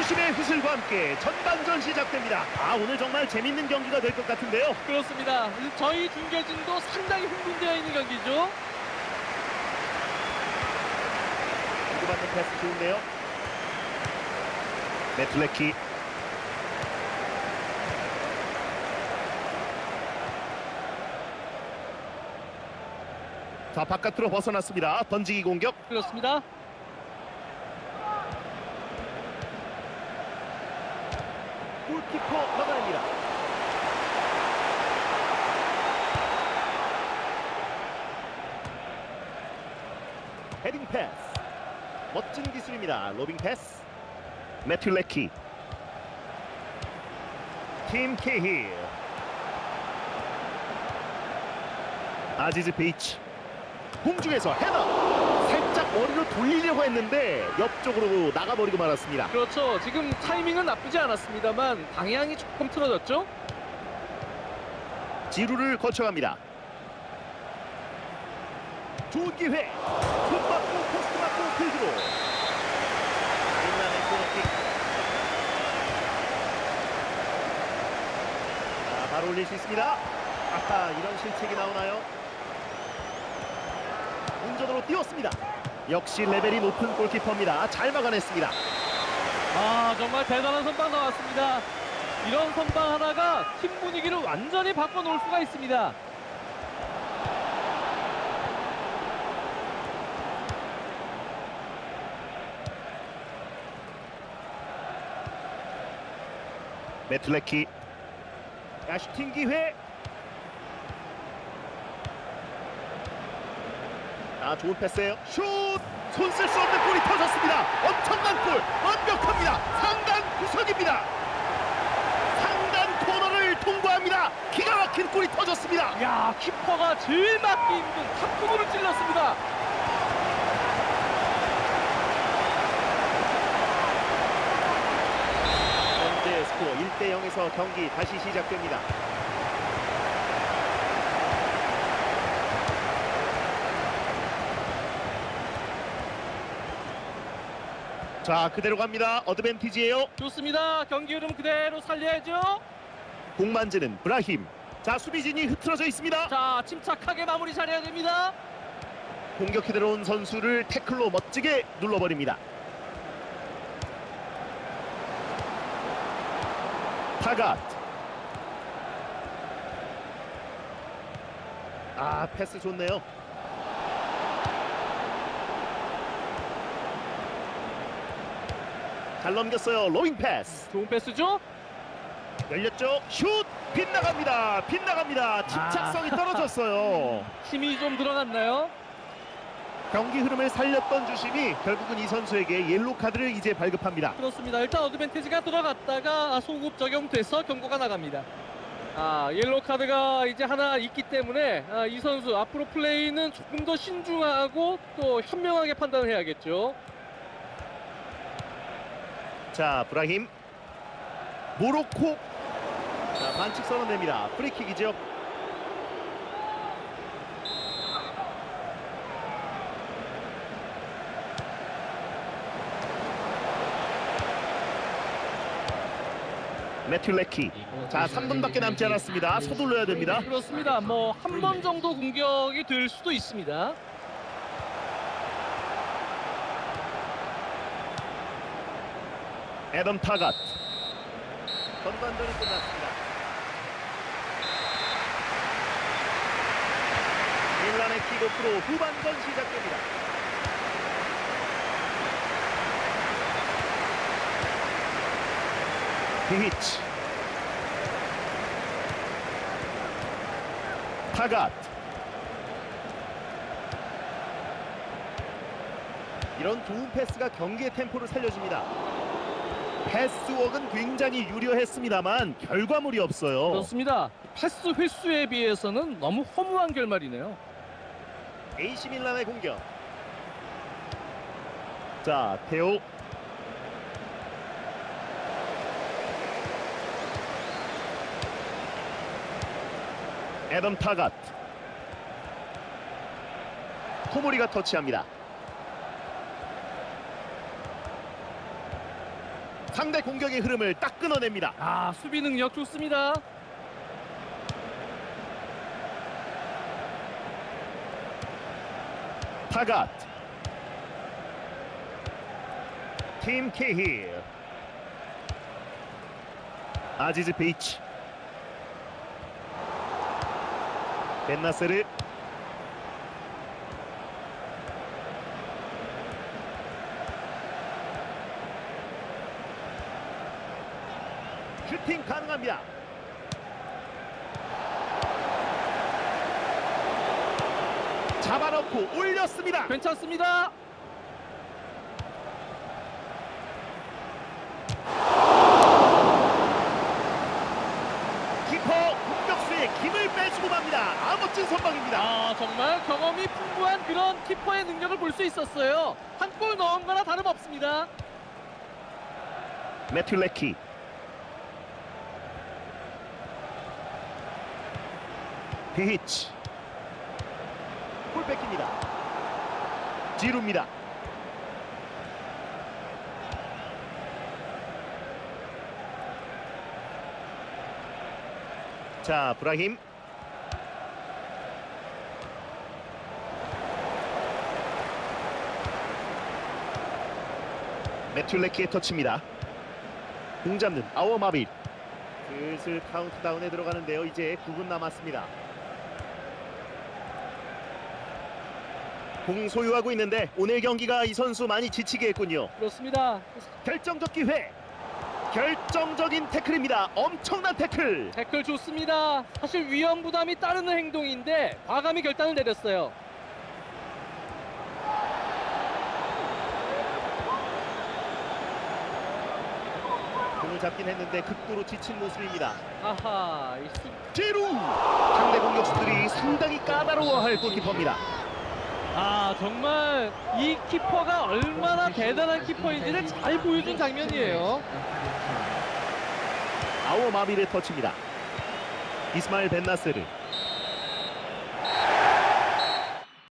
주심의 휘슬과 함께 전반전 시작됩니다. 아 오늘 정말 재밌는 경기가 될 것 같은데요. 그렇습니다. 저희 중계진도 상당히 흥분되어 있는 경기죠. 주고받는 패스 좋은데요. 메틀레키 자 바깥으로 벗어났습니다. 던지기 공격 그렇습니다. 골키퍼 막아냅니다. 헤딩 패스. 멋진 기술입니다. 로빙 패스. 매튜 레키. 팀 케힐 아지즈 베이치 공중에서 헤더 머리로 돌리려고 했는데 옆쪽으로 나가버리고 말았습니다. 그렇죠. 지금 타이밍은 나쁘지 않았습니다만 방향이 조금 틀어졌죠. 지루를 거쳐갑니다. 좋은 기회. 손 맞고 포스트 맞고 필드로. 인간의 코너킥. 자, 바로 올릴 수 있습니다. 아하, 이런 실책이 나오나요? 운전으로 뛰었습니다. 역시 레벨이 높은 골키퍼입니다. 잘 막아냈습니다. 아 정말 대단한 선방 나왔습니다. 이런 선방 하나가 팀 분위기를 완전히 바꿔놓을 수가 있습니다. 메틀레키 야슈팅 기회 아 좋은 패스예요. 슛 손 쓸 수 없는 골이 터졌습니다. 엄청난 골! 완벽합니다. 상단 구석입니다. 상단 코너를 통과합니다. 기가 막힌 골이 터졌습니다. 야 키퍼가 제일 막기 힘든 탑구도를 찔렀습니다. 현재 스코어 1대 0에서 경기 다시 시작됩니다 자 그대로 갑니다 어드밴티지예요 좋습니다. 경기 흐름 그대로 살려야죠. 공 만지는 브라힘. 자 수비진이 흐트러져 있습니다. 자 침착하게 마무리 잘해야 됩니다. 공격해 들어온 선수를 태클로 멋지게 눌러버립니다. 타갓. 아 패스 좋네요. 잘 넘겼어요. 로잉 패스. 좋은 패스죠. 열렸죠? 슛! 빗나갑니다. 빗나갑니다. 집착성이 떨어졌어요. 힘이 좀 들어갔나요? 경기 흐름을 살렸던 주심이 결국은 이 선수에게 옐로 카드를 이제 발급합니다. 그렇습니다. 일단 어드밴티지가 들어갔다가 아, 소급 적용돼서 경고가 나갑니다. 아 옐로 카드가 이제 하나 있기 때문에 아, 이 선수 앞으로 플레이는 조금 더 신중하고 또 현명하게 판단을 해야겠죠. 자, 브라힘. 모로코. 자, 반칙 선언됩니다. 프리킥이죠. 매튜 레키. 자, 3분밖에 남지 않았습니다. 서둘러야 됩니다. 그렇습니다. 뭐 한 번 정도 공격이 될 수도 있습니다. 애덤 타갓. 전반전이 끝났습니다. 밀란의 킥오프로 후반전 시작됩니다. 비히치. 타갓. 이런 좋은 패스가 경기의 템포를 살려줍니다. 패스웍은 굉장히 유려했습니다만 결과물이 없어요. 그렇습니다. 패스 횟수에 비해서는 너무 허무한 결말이네요. AC 밀란의 공격. 자, 테오. 애덤 타갓. 코모리가 터치합니다. 상대 공격의 흐름을 딱 끊어냅니다. 아 수비 능력 좋습니다. 타갓 팀 케힐 아지즈 베이치 벤나세르 슈팅 가능합니다 잡아놓고 올렸습니다 괜찮습니다. 키퍼 공격수의 힘을 빼주고 맙니다. 아 멋진 선방입니다. 아 정말 경험이 풍부한 그런 키퍼의 능력을 볼 수 있었어요. 한 골 넣은 거나 다름없습니다. 매튜 레키 비히치 볼 뺏깁니다. 지루입니다. 자 브라힘 매튜 레키의 터치입니다. 공 잡는 아워마빌 슬슬 카운트다운에 들어가는데요 이제 9분 남았습니다 공 소유하고 있는데 오늘 경기가 이 선수 많이 지치게 했군요. 그렇습니다. 결정적 기회. 결정적인 태클입니다. 엄청난 태클. 태클 좋습니다. 사실 위험 부담이 따르는 행동인데 과감히 결단을 내렸어요. 공을 잡긴 했는데 극도로 지친 모습입니다. 아하, 이 수... 제루! 상대 공격수들이 상당히 까다로워할 골키퍼입니다 아 정말 이 키퍼가 얼마나 대단한 키퍼인지를 잘 보여준 장면이에요. 아워마빌의 터치입니다 이스마일 벤나스르